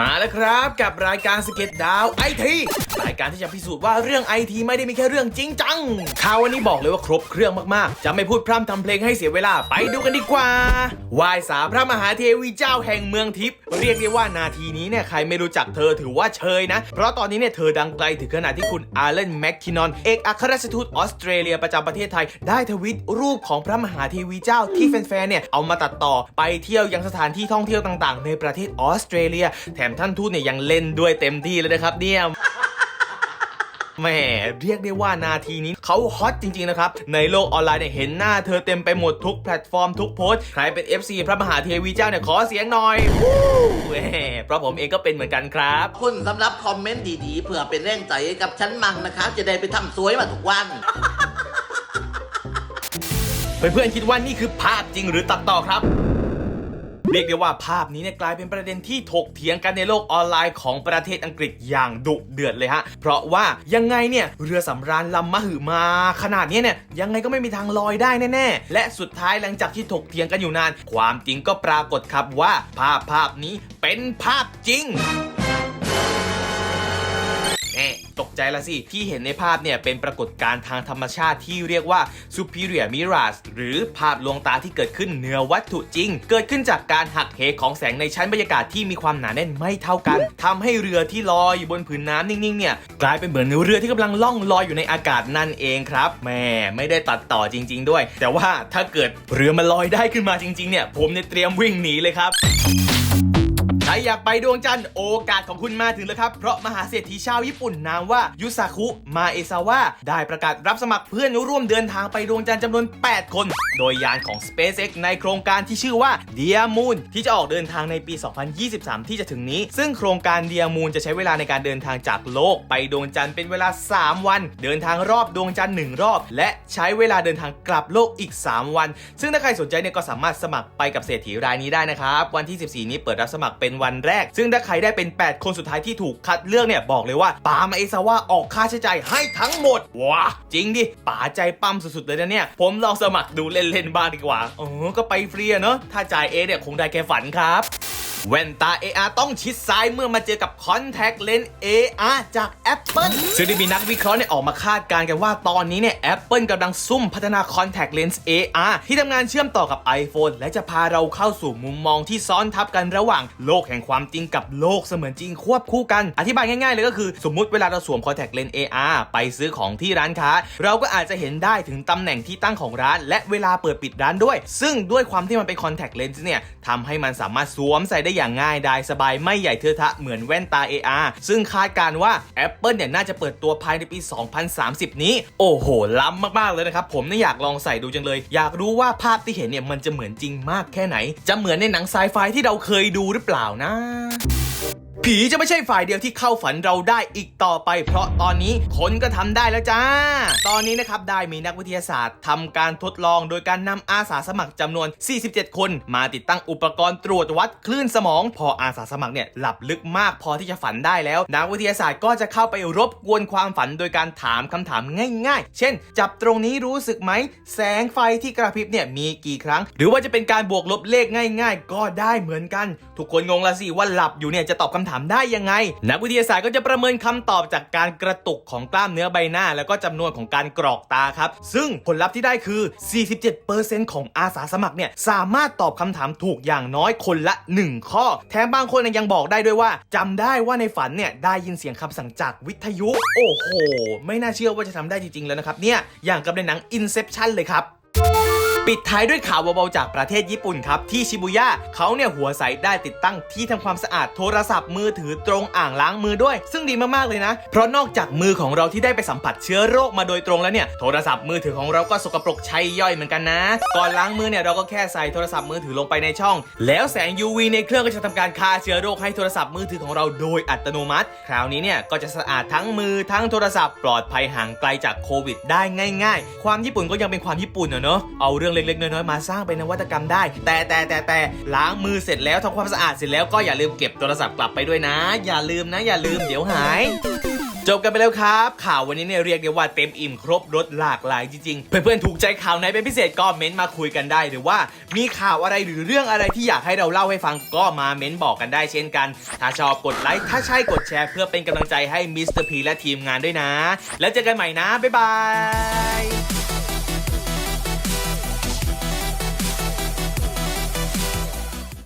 มาแล้วครับกับรายการสเก็ตดาวไอทีรายการที่จะพิสูจน์ว่าเรื่องไอทีไม่ได้มีแค่เรื่องจริงจังข่าววันนี้บอกเลยว่าครบเครื่องมากๆ จะไม่พูดพร่ำทำเพลงให้เสียเวลาไปดูกันดีกว่าวายสาพระมหาเทวีเจ้าแห่งเมืองทิพย์เรียกได้ว่านาทีนี้เนี่ยใครไม่รู้จักเธอถือว่าเชยนะ เพราะตอนนี้เนี่ยเธอดังไกลถึงขนาดที่คุณอาร์เลนแมคคินนอนเอกอัครราชทูตออสเตรเลียประจำประเทศไทย ได้ทวิตรูปของพระมหาเทวีเจ้าที่แฟนๆเนี่ยเอามาตัดต่อไปเที่ยวยังสถานที่ท่องเที่ยวต่างๆ ในประเทศออสเตรเลียแถมท่านทูตเนี่ยยังเล่นด้วยเต็มที่เลยนะครับเนี่ยแหมเรียกได้ว่านาทีนี้เขาฮอตจริง ๆ นะครับ ในโลกออนไลน์เนี่ยเห็นหน้าเธอเต็มไปหมดทุกแพลตฟอร์มทุกโพสต์ ใครเป็น FC พระมหาเทวีเจ้าเนี่ยขอเสียงหน่อยวู้แหมเพราะผมเองก็เป็นเหมือนกันครับขอบคุณสำหรับคอมเมนต์ดีๆเพื่อเป็นแรงใจให้กับฉันมั่งนะคะจะได้ไปทำสวยมาทุกวันเพื่อนๆคิดว่านี่คือภาพจริงหรือตัดต่อครับ เรียกได้ว่าภาพนี้เนี่ยกลายเป็นประเด็นที่ถกเถียงกันในโลกออนไลน์ของประเทศอังกฤษอย่างดุเดือดเลยฮะ เพราะว่ายังไงเนี่ยเรือสำราญลำมหึมา ขนาดนี้เนี่ยยังไงก็ไม่มีทางลอยได้แน่ๆ และสุดท้ายหลังจากที่ถกเถียงกันอยู่นาน ความจริงก็ปรากฏครับว่าภาพภาพนี้เป็นภาพจริง กใจละสิ ที่เห็นในภาพเนี่ยเป็นปรากฏการณ์ทางธรรมชาติที่เรียกว่า superior mirage หรือภาพลวงตาที่เกิดขึ้นเหนือวัตถุจริง เกิดขึ้นจากการหักเหของแสงในชั้นบรรยากาศที่มีความหนาแน่นไม่เท่ากันทำให้เรือที่ลอยอยู่บนผืนน้ำนิ่งๆเนี่ยกลายเป็นเหมือนเรือที่กำลังล่องลอยอยู่ในอากาศนั่นเองครับแหม่ไม่ได้ตัดต่อจริง ๆ ด้วย แต่ว่าถ้าเกิดเรือมันลอยได้ขึ้นมาจริงๆเนี่ยผมเนี่ยเตรียมวิ่งหนีเลยครับ รอยากไปดวงจันทร์โอกาสของคุณมาถึงแล้วครับ เพราะมหาเศรษฐีชาวญี่ปุ่นนามว่ายุซาคุมาเอซาวะได้ประกาศรับสมัครเพื่อนร่วมเดินทางไปดวงจันทร์จำนวน 8 คน โดยยานของ SpaceX ในโครงการที่ชื่อว่า Dear Moon ที่จะออกเดินทางในปี 2023 ที่จะถึงนี้ ซึ่งโครงการ Dear Moon จะใช้เวลาในการเดินทางจากโลกไปดวงจันทร์เป็นเวลา 3 วัน เดินทางรอบดวงจันทร์1รอบ และใช้เวลาเดินทางกลับโลกอีก 3 วัน ซึ่งถ้าใครสนใจเนี่ยก็สามารถสมัครไปกับเศรษฐีรายนี้ได้นะครับวันที่ 14 นี้เปิดรับสมัครเป็นวันแรก ซึ่งถ้าใครได้เป็น 8 คนสุดท้ายที่ถูกคัดเลือกเนี่ยบอกเลยว่าป๋ามาเอซาว่าออกค่าใช้จ่ายให้ทั้งหมดว้าจริงดิป๋าใจปั้มสุดๆเลยนะเนี่ย ผมลองสมัครดูเล่นๆบ้างดีกว่าเออก็ไปฟรีอะเนาะถ้าจ่ายเอเนี่ยคงได้แค่ฝันครับ แว่นตา AR ต้องชิดซ้ายเมื่อมาเจอกับ Contact Lens AR จาก Apple ซึ่งได้มีนักวิเคราะห์เนี่ยออกมาคาดการณ์กันว่าตอนนี้เนี่ย Apple กำลังซุ่มพัฒนา Contact Lens AR ที่ทำงานเชื่อมต่อกับ iPhone และจะพาเราเข้าสู่มุมมองที่ซ้อนทับกันระหว่างโลกแห่งความจริงกับโลกเสมือนจริงควบคู่กัน อธิบายง่ายๆเลยก็คือสมมุติเวลาเราสวม Contact Lens AR ไปซื้อของที่ร้านค้า เราก็อาจจะเห็นได้ถึงตำแหน่งที่ตั้งของร้าน และเวลาเปิดปิดร้านด้วย ซึ่งด้วยความที่มันเป็น Contact Lens เนี่ยทำให้มันสามารถสวมใส่ได้ได้อย่างง่ายดายสบายไม่ใหญ่เทอะทะเหมือนแว่นตา AR ซึ่งคาดการว่า Apple เนี่ยน่าจะเปิดตัวภายในปี 2030 นี้ โอ้โห ล้ำมากๆเลยนะครับ ผมเนี่ยอยากลองใส่ดูจังเลย อยากรู้ว่าภาพที่เห็นเนี่ยมันจะเหมือนจริงมากแค่ไหน จะเหมือนในหนังไซไฟที่เราเคยดูหรือเปล่านะ ผีจะไม่ใช่ฝ่ายเดียวที่เข้าฝันเราได้อีกต่อไป เพราะตอนนี้คนก็ทำได้แล้วจ้า ตอนนี้นะครับได้มีนักวิทยาศาสตร์ทำการทดลองโดยการนำอาสาสมัครจำนวน 47 คน มาติดตั้งอุปกรณ์ตรวจวัดคลื่นสมอง พออาสาสมัครเนี่ยหลับลึกมากพอที่จะฝันได้แล้ว นักวิทยาศาสตร์ก็จะเข้าไปรบกวนความฝันโดยการถามคำถามง่าย ๆ เช่น จับตรงนี้รู้สึกไหมแสงไฟที่กระพริบเนี่ยมีกี่ครั้ง หรือว่าจะเป็นการบวกลบเลขง่าย ๆ ก็ได้เหมือนกัน ทุกคนงงละสิว่าหลับอยู่เนี่ยจะตอบคำถามได้ยังไง นักวิทยาศาสตร์ก็จะประเมินคำตอบจากการกระตุกของกล้ามเนื้อใบหน้า แล้วก็จำนวนของการกรอกตาครับ ซึ่งผลลัพธ์ที่ได้คือ 47%ของอาสาสมัครเนี่ยสามารถตอบคำถามถูกอย่างน้อยคนละ 1 ข้อ แถมบางคนยังบอกได้ด้วยว่าจำได้ว่าในฝันเนี่ยได้ยินเสียงคำสั่งจากวิทยุ โอ้โห ไม่น่าเชื่อว่าจะทำได้จริงๆแล้วนะครับเนี่ยอย่างกับในหนัง Inception เลยครับ ปิดท้ายด้วยข่าวเบาๆจากประเทศญี่ปุ่นครับ ที่ชิบุย่าเขาเนี่ยหัวใสได้ติดตั้งที่ทำความสะอาดโทรศัพท์มือถือตรงอ่างล้างมือด้วย ซึ่งดีมากๆเลยนะ เพราะนอกจากมือของเราที่ได้ไปสัมผัสเชื้อโรคมาโดยตรงแล้วเนี่ยโทรศัพท์มือถือของเราก็สกปรกใช้ย่อยเหมือนกันนะ ก่อนล้างมือเนี่ยเราก็แค่ใส่โทรศัพท์มือถือลงไปในช่อง แล้วแสง UV ในเครื่องก็จะทำการฆ่าเชื้อโรคให้โทรศัพท์มือถือของเราโดยอัตโนมัติ คราวนี้เนี่ยก็จะสะอาดทั้งมือทั้งโทรศัพท์ปลอดภัยห่างไกลจากโควิด ได้ง่าย ๆ ความญี่ปุ่นก็ยังเป็นความญี่ปุ่นเนอะเอาเรื่องเล็กๆน้อยๆมาสร้างเป็นนวัตกรรมได้ แต่แต่แต่แต่ล้างมือเสร็จแล้วทำความสะอาดเสร็จแล้วก็อย่าลืมเก็บโทรศัพท์กลับไปด้วยนะ อย่าลืมนะ อย่าลืมเดี๋ยวหายจบกันไปแล้วครับ ข่าววันนี้เนี่ยเรียกได้ว่าเต็มอิ่มครบรถหลากหลายจริงๆ เพื่อนๆถูกใจข่าวไหนเป็นพิเศษก็เม้นต์มาคุยกันได้หรือว่ามีข่าวอะไรหรือเรื่องอะไรที่อยากให้เราเล่าให้ฟังก็มาเม้นต์บอกกันได้เช่นกัน ถ้าชอบกดไลค์ถ้าใช่กดแชร์เพื่อเป็นกำลังใจให้มิสเตอร์พีและทีมงานด้วยนะ แล้วเจอกันใหม่นะบ๊ายบาย